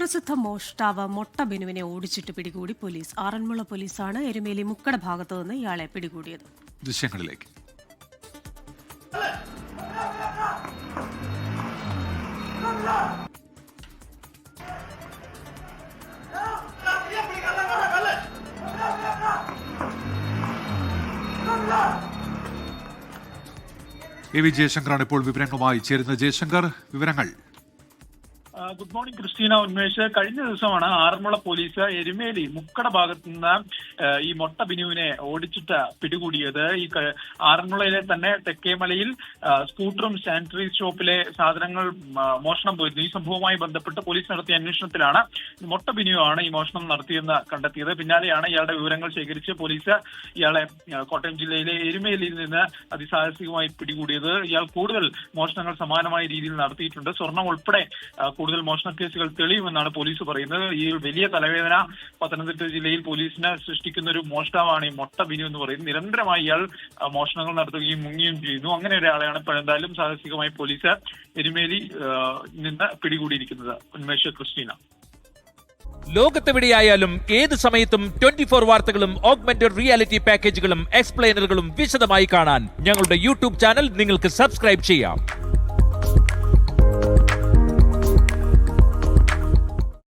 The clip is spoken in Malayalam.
കുപ്രസിദ്ധ മോഷ്ടാവ് മൊട്ട ബിനുവിനെ ഓടിച്ചിട്ട് പിടികൂടി പോലീസ്. ആറന്മുള പോലീസാണ് എരുമേലി മുക്കട ഭാഗത്തു നിന്ന് ഇയാളെ പിടികൂടിയത്. ദൃശ്യങ്ങളിലേക്ക്. എ വി ജയശങ്കറാണ് ഇപ്പോൾ വിവരങ്ങളുമായി ചേരുന്നത്. ജയശങ്കർ വിവരങ്ങൾ. Good morning Christina. ഉന്മേഷ് കഴിഞ്ഞ ദിവസമാണ് ആറന്മുള പോലീസ് എരുമേലി മുക്കട ഭാഗത്ത് നിന്ന് ഈ മൊട്ട ബിനുവിനെ ഓടിച്ചിട്ട് പിടികൂടിയത്. ഈ ആറന്മുളയിലെ തന്നെ തെക്കേമലയിൽ സ്കൂട്ടറും സാനിറ്ററി ഷോപ്പിലെ സാധനങ്ങൾ മോഷണം പോയിരുന്നു. ഈ സംഭവവുമായി ബന്ധപ്പെട്ട് പോലീസ് നടത്തിയ അന്വേഷണത്തിലാണ് മൊട്ട ബിനുവാണ് ഈ മോഷണം നടത്തിയെന്ന് കണ്ടെത്തിയത്. പിന്നാലെയാണ് ഇയാളുടെ വിവരങ്ങൾ ശേഖരിച്ച് പോലീസ് ഇയാളെ കോട്ടയം ജില്ലയിലെ എരുമേലിയിൽ നിന്ന് അതിസാഹസികമായി പിടികൂടിയത്. ഇയാൾ കൂടുതൽ മോഷണങ്ങൾ സമാനമായ രീതിയിൽ നടത്തിയിട്ടുണ്ട്. സ്വർണം ഉൾപ്പെടെ ആ, കൂടുതൽ മോഷണ കേസുകൾ തെളിയുമെന്നാണ് പോലീസ് പറയുന്നത്. ഈ വലിയ തലവേദന പത്തനംതിട്ട ജില്ലയിൽ പോലീസിന് സൃഷ്ടിക്കുന്ന ഒരു മോഷ്ടാവാണ് ഈ മൊട്ട ബിനു എന്ന് പറയുന്നത്. നിരന്തരമായി ഇയാൾ മോഷണങ്ങൾ നടത്തുകയും മുങ്ങുകയും ചെയ്യുന്നു. അങ്ങനെ ഒരാളെയാണ് എന്തായാലും സാഹസികമായി പോലീസ് എരുമേലി നിന്ന് പിടികൂടിയിരിക്കുന്നത്. ഉന്മേഷ ക്രിസ്റ്റീന. ലോകത്തെവിടെയായാലും ഏത് സമയത്തും ട്വന്റി ഫോർ വാർത്തകളും ഓഗ്മെന്റഡ് റിയാലിറ്റി പാക്കേജുകളും എക്സ്പ്ലെയിനറുകളും വിശദമായി കാണാൻ ഞങ്ങളുടെ യൂട്യൂബ് ചാനൽ നിങ്ങൾക്ക് സബ്സ്ക്രൈബ് ചെയ്യാം.